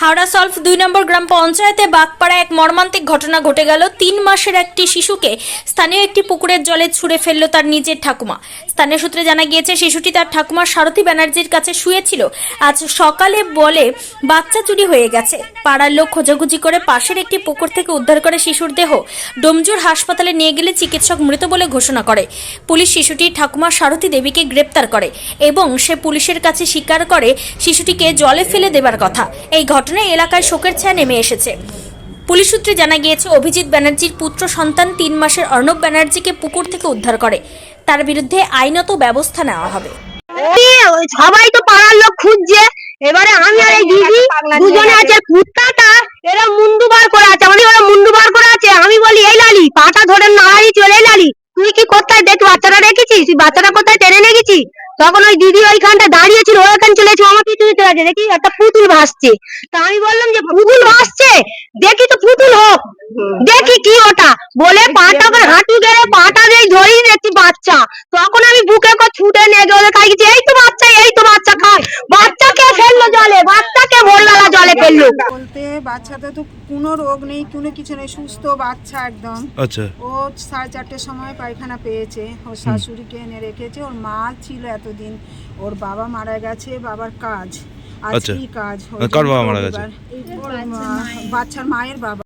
Howrah solve দুই নম্বর গ্রাম পঞ্চায়েতে বাগপাড়া এক মর্মান্তিক ঘটনা ঘটে গেল। তিন মাসের একটি শিশুকে স্থানীয় একটি পুকুরের জলে ছুঁড়ে ফেলল তার নিজের ঠাকুমা। স্থানীয় সূত্রে জানা গিয়েছে, শিশুটি তার ঠাকুমা সারথী ব্যানার্জির কাছে শুয়েছিল। আজ সকালে বলে, বাচ্চা চুরি হয়ে গেছে। পাড়ার লোক খোঁজাখুঁজি করে পাশের একটি পুকুর থেকে উদ্ধার করে শিশুর দেহ ডোমজুর হাসপাতালে নিয়ে গেলে চিকিৎসক মৃত বলে ঘোষণা করে। পুলিশ শিশুটি ঠাকুমা সারথী দেবীকে গ্রেপ্তার করে এবং সে পুলিশের কাছে স্বীকার করে শিশুটিকে জলে ফেলে দেবার কথা। এই ঘটনায় এলাকায় শোকের ছায়া নেমে এসেছে। পুলিশ সূত্রে জানা গিয়েছে, অভিজিৎ ব্যানার্জির পুত্র সন্তান তিন মাসের অর্ণব ব্যানার্জিকে পুকুর থেকে উদ্ধার করে। তার বিরুদ্ধে আইনত ব্যবস্থা নেওয়া হবে। সবাই তো পাড়ার লোক খুঁজছে। এবারে আমি আর এই দিদি দুজনে আছে, কুত্তাটা এরা মুন্ডু বার করে আছে। ওরা মুন্ডু বার করে আছে। আমি বলি, এই লালি, পাটা ধরে নাড়াই চলে লালি। তুই কি কোথায় তখন ওই দিদি ওইখানটা দাঁড়িয়ে ছিল ওখানে চলে এসে আমার পিছনে আছে দেখি একটা পুতুল ভাসছে। তা আমি বললাম যে, পুতুল ভাসছে? দেখি তো পুতুল হোক। দেখি কি ওটা। বলে পাটা হাঁটু গেলে পাটা দিয়ে ধরি দেখছি বাচ্চা। তখন আমি বুকে করে ছুটে নিয়ে গেলে কাজ এই তো বাচ্চা এই তো বাচ্চা খায় বাচ্চাকে ফেলল জলে বাচ্চাকে ভোরবেলা জলে ফেলল বলতে বাচ্চাতে তো কোনো রোগ নেই কোনো কিছু নেই সুস্থ বাচ্চা একদম। আচ্ছা। ও সাড়ে চারটের সময় পায়খানা পেয়েছে ওর শাশুড়িকে এনে রেখেছে ওর মা ছিল এতদিন ওর বাবা মারা গেছে বাবার কাজ। আচ্ছা। আজকেই কাজ? কার বাবা মারা গেছে? বাচ্চার মায়ের বাবা।